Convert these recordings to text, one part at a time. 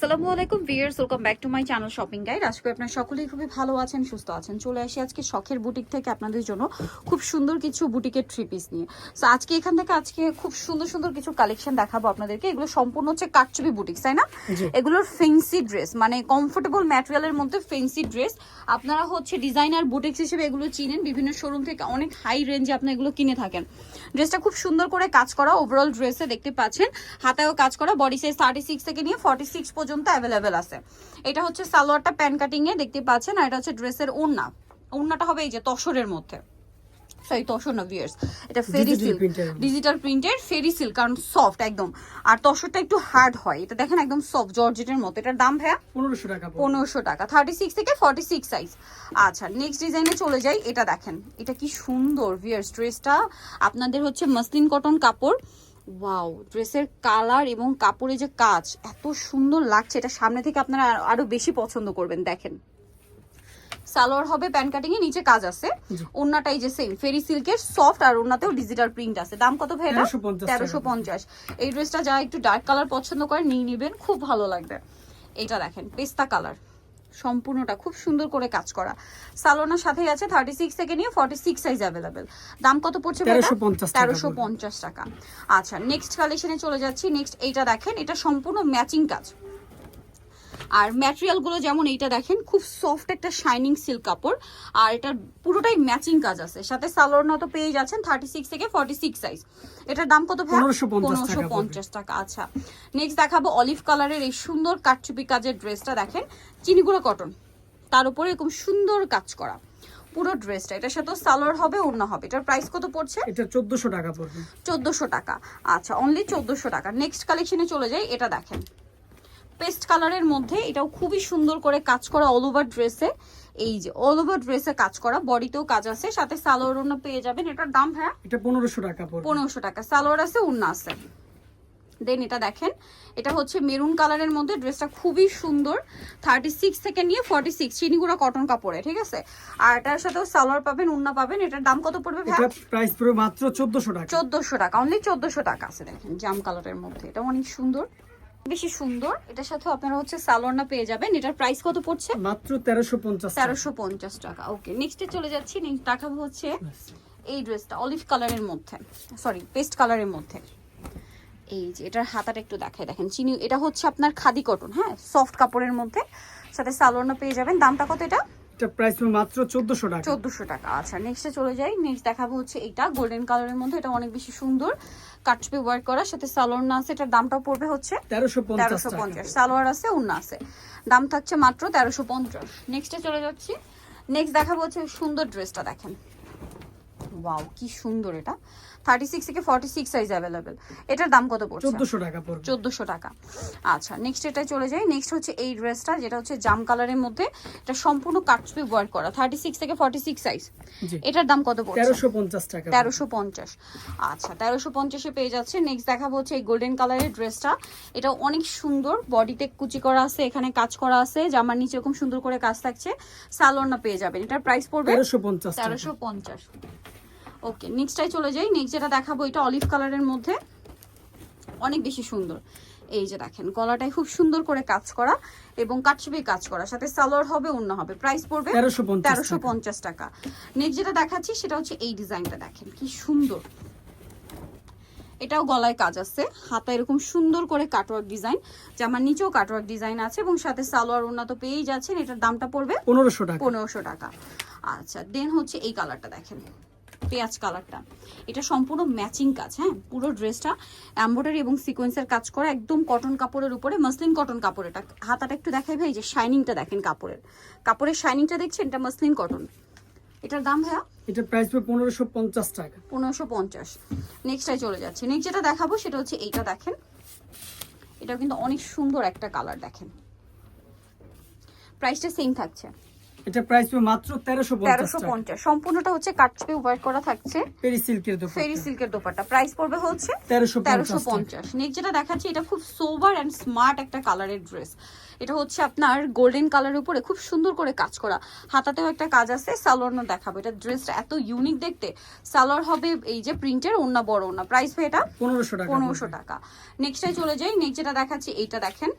আসসালামু আলাইকুম viewers welcome back to my channel shopping guide. আজকে আপনারা সকলেই খুবই ভালো আছেন সুস্থ আছেন। চলে আসি আজকে শখের বুটিক থেকে আপনাদের জন্য খুব সুন্দর কিছু বুটিকের থ্রি পিস নিয়ে। সো আজকে এখান থেকে আজকে খুব সুন্দর সুন্দর কিছু কালেকশন দেখাবো আপনাদেরকে। এগুলো সম্পূর্ণ হচ্ছে কাটচুপি বুটিক্স তাই না? এগুলোর ফেন্সি ড্রেস মানে কমফোর্টেবল ম্যাটেরিয়ালের মধ্যে ফেন্সি ড্রেস আপনারা হচ্ছে ডিজাইনার বুটিক্স হিসেবে এগুলো চিনেন। বিভিন্ন শোরুম থেকে অনেক হাই রেঞ্জে আপনি এগুলো কিনে থাকেন। ড্রেসটা খুব সুন্দর করে কাজ করা ওভারঅল ড্রেসে দেখতে পাচ্ছেন। হাতায়ও কাজ করা বডি সাইজ থার্টি সিক্স থেকে নিয়ে ফর্টি সিক্স পর্যন্ত অ্যাভেলেবেল আছে। এটা হচ্ছে সালোয়ারটা প্যান কাটিং এ দেখতে পাচ্ছেন আর এটা হচ্ছে ড্রেসের ওড়না। ওড়নাটা হবে এই যে তসরের মধ্যে। সরি তসর না ভিয়ার্স এটা ফেরি সিল্ক ডিজিটাল প্রিন্টের ফেরি সিল্ক কারণ সফট একদম। আর তসরটা একটু হার্ড হয়। এটা দেখেন একদম সফট জর্জেটের মতো। এটার দাম ভাইয়া? পনেরোশো টাকা পনেরোশো টাকা। থার্টি সিক্স থেকে ফর্টি সিক্স সাইজ আচ্ছা নেক্সট ডিজাইনে চলে যাই। এটা দেখেন। এটা কি সুন্দর ভিয়ার্স ড্রেসটা আপনাদের হচ্ছে মসলিন কটন কাপড়। ওয়াও ড্রেসের কালার এবং কাপড়ে যে কাজ এত সুন্দর লাগছে। এটা সামনে থেকে আপনারা আর- বেশি পছন্দ করবেন দেখেন। সালোয়ার হবে প্যান কাটিং এ নিচে কাজ আছে। ওন্নাটাই যে সেম ফেরি সিল্কের সফট আর ওন্নাতেও ডিজিটাল প্রিন্ট আছে। দাম কত ভাই এটা 1350 তেরোশো পঞ্চাশ। এই ড্রেসটা যারা একটু ডার্ক কালার পছন্দ করে নিয়ে নেবেন খুব ভালো লাগবে। এটা দেখেন পেস্তা কালার সম্পূর্ণটা খুব সুন্দর করে কাজ করা। সালোনার সাথেই আছে থার্টি সিক্স থেকে নিয়ে ফর্টি সিক্স সাইজ অ্যাভেলেবেল দাম কত পড়ছে তেরোশো পঞ্চাশ টাকা আচ্ছা নেক্সট কালেকশনে চলে যাচ্ছি। নেক্সট এইটা দেখেন এটা সম্পূর্ণ ম্যাচিং কাজ। আর ম্যাটেরিয়ালগুলো যেমন এইটা দেখেন খুব সফট একটা শাইনিং সিল্ক কাপড়। আর এটার পুরোটাই ম্যাচিং কাজ আছে। সাথে সালোয়ার তো পেয়ে যাচ্ছেন থার্টি সিক্স থেকে ফর্টি সিক্স সাইজ এটার দাম কত ভাই 1550 টাকা পড়বে। পঞ্চাশ টাকা আচ্ছা। নেক্সট দেখাবো অলিভ কালারের এই সুন্দর কাটচুপি কাজের ড্রেসটা দেখেন। চিনিগুলো কটন তার উপরে এরকম সুন্দর কাজ করা। পুরো ড্রেসটা এটার সাথে সালোয়ার হবে অন্য হবে। এটার প্রাইস কত পড়ছে? এটা চোদ্দশো টাকা পড়বে। চোদ্দোশো টাকা। আচ্ছা অনলি চোদ্দোশো টাকা। নেক্সট কালেকশনে চলে যাই। এটা দেখেন। পেস্ট কালারের মধ্যে এটাও খুবই সুন্দর করে কাজ করা অল ওভার ড্রেসে এই যে অল ওভার ড্রেসে কাজ করা বডিতেও কাজ আছে সাথে সালোয়ার ওড়না পেয়ে যাবেন। এটার দাম হ্যাঁ এটা পনেরোশো টাকা পনেরোশো টাকা। সালোয়ার আছে উন্না আছে। দেন এটা দেখেন এটা হচ্ছে মেরুন কালারের মধ্যে ড্রেসটা খুবই সুন্দর। থার্টি সিক্স থেকে নিয়ে ফর্টি সিক্স চিনিগুড়া কটন কাপড়ে ঠিক আছে? আর এটার সাথেও সালোয়ার পাবেন উন্না পাবেন। এটার দাম কত পড়বে প্রাইস পড়বে মাত্র চোদ্দশো টাকা। চোদ্দশো টাকা অনলি চোদ্দশো টাকা আছে দেখেন জাম কালারের মধ্যে। এটা অনেক সুন্দর। বেশি সুন্দর। এটার সাথে আপনারা হচ্ছে সালোয়ারনা পেয়ে যাবেন। এটার প্রাইস কত পড়ছে? মাত্র তেরোশো পঞ্চাশ তেরোশো পঞ্চাশ টাকা। ওকে নেক্সটে চলে যাচ্ছি। নেক্সট দেখাবো হচ্ছে এই ড্রেসটা অলিভ কালারের মধ্যে। সরি পেস্ট কালারের মধ্যে। এই যে এটার হাতাটা একটু দেখায় দেখেন চিনি এটা হচ্ছে আপনার খাদি কটন হ্যাঁ? সফট কাপড়ের মধ্যে। সাথে সালোয়ারনা পেয়ে যাবেন। দামটা কত এটা? এটা প্রাইস মাত্র চোদ্দশো টাকা। চোদ্দশো টাকা। আচ্ছা নেক্সটে চলে যাই। নেক্সট দেখাবো হচ্ছে এটা গোল্ডেন কালারের মধ্যে। এটা অনেক বেশি সুন্দর। কাটচুপি ওয়ার্ক করা সাথে সালোয়ার না আছে। এটার দামটাও পড়বে হচ্ছে তেরোশো পঞ্চাশ তেরোশো টাকা পঞ্চাশ। সালোয়ার আছে উন্না আছে। দাম থাকছে মাত্র তেরোশো পঞ্চাশ। নেক্সটে চলে যাচ্ছি। নেক্সট দেখাবো হচ্ছে সুন্দর ড্রেসটা দেখেন। ওয়াও কি সুন্দর এটা। থার্টি সিক্স থেকে ফর্টি সিক্স সাইজ অ্যাভেলেবেল এটার দাম কত পড়ছে? চোদ্দশো টাকা পড়বে। চোদ্দশো টাকা। আচ্ছা নেক্সট এটাই চলে যাই। নেক্সট হচ্ছে এই ড্রেসটা যেটা হচ্ছে জাম কালারের মধ্যে। এটা সম্পূর্ণ কাটচুপি ওয়ার্ক করা। থার্টি সিক্স থেকে ফর্টি সিক্স সাইজ এটার দাম কত পড়ছে? তেরোশো পঞ্চাশ টাকা তেরোশো পঞ্চাশ। আচ্ছা তেরোশো পঞ্চাশে পেয়ে যাচ্ছে। নেক্সট দেখাবো হচ্ছে এই গোল্ডেন কালারের ড্রেসটা এটা অনেক সুন্দর। বডিতে কুচি করা আছে এখানে কাজ করা আছে। জামার নিচে এরকম সুন্দর করে কাজ থাকছে। সালোয়ার না পেয়ে যাবেন। এটার প্রাইস পড়বে তেরোশো পঞ্চাশ তেরোশো পঞ্চাশ। ওকে নেক্সটটাই চলে যাই। নেক্সট যেটা দেখাবো এটা অলিভ কালারের মধ্যে। অনেক বেশি সুন্দর। এই যে দেখেন গলাটায় খুব সুন্দর করে কাজ করা এবং কাটছবি কাজ করা। সাথে সালোয়ার হবে অন্য হবে। প্রাইস পড়বে 1350 তেরোশো টাকা। পঞ্চাশ টাকা। নেক্সট যেটা দেখাচ্ছি সেটা হচ্ছে এই ডিজাইনটা দেখেন কি সুন্দর। এটাও গলায় কাজ আছে। হাতা এরকম সুন্দর করে কাটওয়ার্ক ডিজাইন জামার নিচেও কাটওয়ার্ক ডিজাইন আছে এবং সাথে সালোয়ার ওনা তো পেয়েই যাচ্ছেন। এটার দামটা পড়বে পনেরোশো টাকা। পনেরোশো টাকা। আচ্ছা দেন হচ্ছে এই কালারটা দেখেন। পেঁয়াজ কালারটা। এটা সম্পূর্ণ ম্যাচিং কাজ হ্যাঁ? পুরো ড্রেসটা এম্ব্রয়ডারি এবং সিকোয়েন্সের কাজ করা একদম কটন কাপড়ের উপরে মসলিন কটন কাপড় এটা হাতাটা একটু দেখাই ভাই যে শাইনিংটা দেখেন কাপড়ের। কাপড়ের শাইনিংটা দেখছেন? এটা মসলিন কটন এটার দাম ভাইয়া? এটা প্রাইস পড়বে পনেরোশো পঞ্চাশ টাকা। পনেরোশো পঞ্চাশ। নেক্সটটাই চলে যাচ্ছে। নেক্সট যেটা দেখাবো সেটা হচ্ছে এইটা দেখেন। এটাও কিন্তু অনেক সুন্দর একটা কালার দেখেন। প্রাইসটা সেম থাকছে। এটা প্রাইস পড়বে মাত্র তেরোশো পঞ্চাশ তেরোশো টাকা পঞ্চাশ। সম্পূর্ণটা হচ্ছে কাটচুপি ওয়ার্ক করা থাকছে। পেরি সিল্কের দোকান ফেরি সিল্কের দোপাট্টা প্রাইস পড়বে হচ্ছে তেরোশো তেরোশো পঞ্চাশ টাকা। পঞ্চাশ। নেক্সট যেটা দেখাচ্ছি এটা খুব সোবার অ্যান্ড স্মার্ট একটা কালারের ড্রেস এটা হচ্ছে আপনার গোল্ডেন কালারের উপরে খুব সুন্দর করে কাজ করা। হাতাতেও একটা কাজ আছে সালোয়ারও দেখাবো। এটা ড্রেসটা এত ইউনিক দেখতে। সালোয়ার হবে এই যে প্রিন্টের অন্য বড় অন্য প্রাইস এটা পনেরোশো টাকা। পনেরোশো টাকা। নেক্সটে চলে যাই। নেক্সট যেটা দেখাচ্ছি এইটা দেখেন।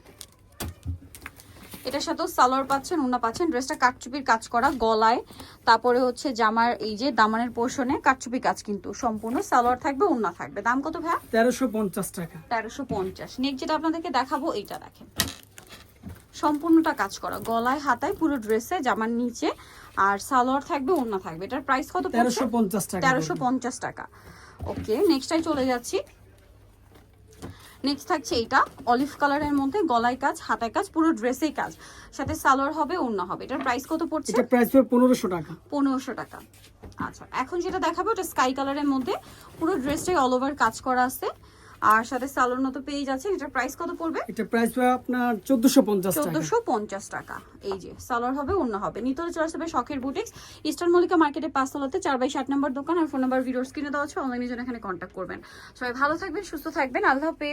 এটার সাথেও সালোয়ার পাচ্ছেন ওনা পাচ্ছেন। ড্রেসটা কাটচুপির কাজ করা গলায়। তারপরে হচ্ছে জামার এই যে দামানের পোর্শনে কাটচুপি কাজ কিন্তু। সম্পূর্ণ সালোয়ার থাকবে ওনা থাকবে। দাম কত ভাই তেরোশো পঞ্চাশ টাকা। তেরোশো পঞ্চাশ। নেক্সট যেটা আপনাদেরকে দেখাবো এইটা দেখেন। সম্পূর্ণটা কাজ করা গলায় হাতায় পুরো ড্রেসে জামার নিচে। আর সালোয়ার থাকবে ওনা থাকবে। এটার প্রাইস কত তেরোশো পঞ্চাশ টাকা। তেরোশো পঞ্চাশ টাকা। ওকে নেক্সটটাই চলে যাচ্ছি। নেক্সট থাকছে এটা অলিভ কালারের মধ্যে গলায় কাজ হাতায় কাজ পুরো ড্রেসেই কাজ। সাথে সালোয়ার হবে ওড়না হবে। এটার প্রাইস কত পড়ছে? এটা প্রাইস পড়বে পনেরোশো টাকা। পনেরোশো টাকা। আচ্ছা এখন যেটা দেখাবো ওটা স্কাই কালারের মধ্যে পুরো ড্রেসটাই অল ওভার কাজ করা আছে। আর সাথে সালোয়ার মতো পেয়ে আছে এটার প্রাইস কত পড়বে? এটা প্রাইস পড়বে আপনার চোদ্দশো পঞ্চাশ টাকা। চোদ্দশো পঞ্চাশ টাকা। এই যে সালোয়ার হবে অন্য হবে। নিতলে চলে আসবে শখের বুটিক্স ইস্টার্ন মল্লিকা মার্কেটে পাঁচতলাতে চার বাই ষাট নম্বর দোকান। আর ফোন নাম্বার ভিডিওর স্ক্রিনে দেওয়া আছে। অনলাইনের জন্য এখানে কন্ট্যাক্ট করবেন। সবাই ভালো থাকবেন সুস্থ থাকবেন। আল্লাহ হাফেজ।